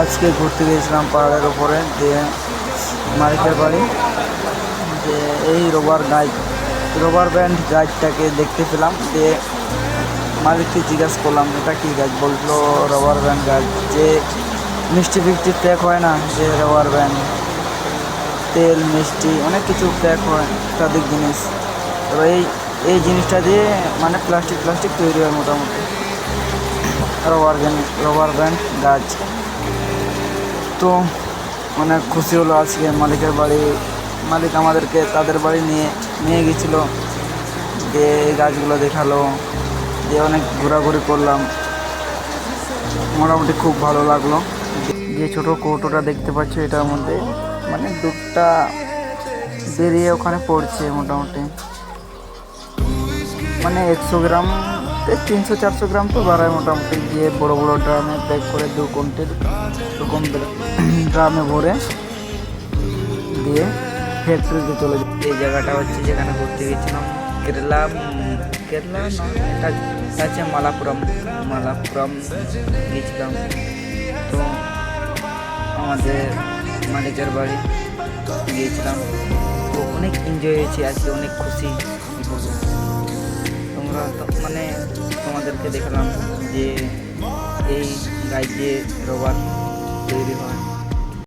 আজকে ঘুরতে গিয়েছিলাম পাহাড়ের ওপরে যে মালিকের বাড়ি। যে এই রোবার গাইড রোবার ব্যান্ড গাইডটাকে দেখতে পেলাম, যে মালিককে জিজ্ঞাসা করলাম, এটা কি গাছ বলল, রবার ব্যান্ড গাছ যে মিষ্টি ফিষ্টি প্যাক হয় না, যে রবার ব্যান্ড তেল, মিষ্টি, অনেক কিছু প্যাক হয় ইত্যাদিক জিনিস। এবার এই এই জিনিসটা দিয়ে মানে প্লাস্টিক প্লাস্টিক তৈরি হয় মোটামুটি। রবার ব্যান্ড রবার ব্যান্ড গাছ তো অনেক খুশি হলো আজকে মালিকের বাড়ি। মালিক আমাদেরকে তাদের বাড়ি নিয়ে নিয়ে গেছিল যে এই গাছগুলো দেখাল। যে অনেক ঘোরাঘুরি করলাম। মোটামুটি খুব ভালো লাগল। যে ছোট কৌটোটা দেখতে পাচ্ছ, এটার মধ্যে মানে দুধটা বেরিয়ে ওখানে পড়ছে মোটামুটি। মানে একশো গ্রাম তিনশো চারশো গ্রাম তো বাড়ায় মোটামুটি। গিয়ে বড় বড় ড্রামে প্যাক করে দু কুইন্টাল এরকম ড্রামে ভরে দিয়ে ফ্যাক্টরিতে চলে যায় এই জায়গাটা হচ্ছে যেখানে ঘুরতে গেছিলাম, কেরালা কেরালা হচ্ছে মালাপুরম মালাপুরম গিয়েছিলাম। তো আমাদের মালিকের বাড়ি গিয়েছিলাম। তো অনেক এনজয় হয়েছে আজকে অনেক খুশি। মানে তোমাদেরকে দেখলাম যে এই গাছ দিয়ে রবার তৈরি হয়।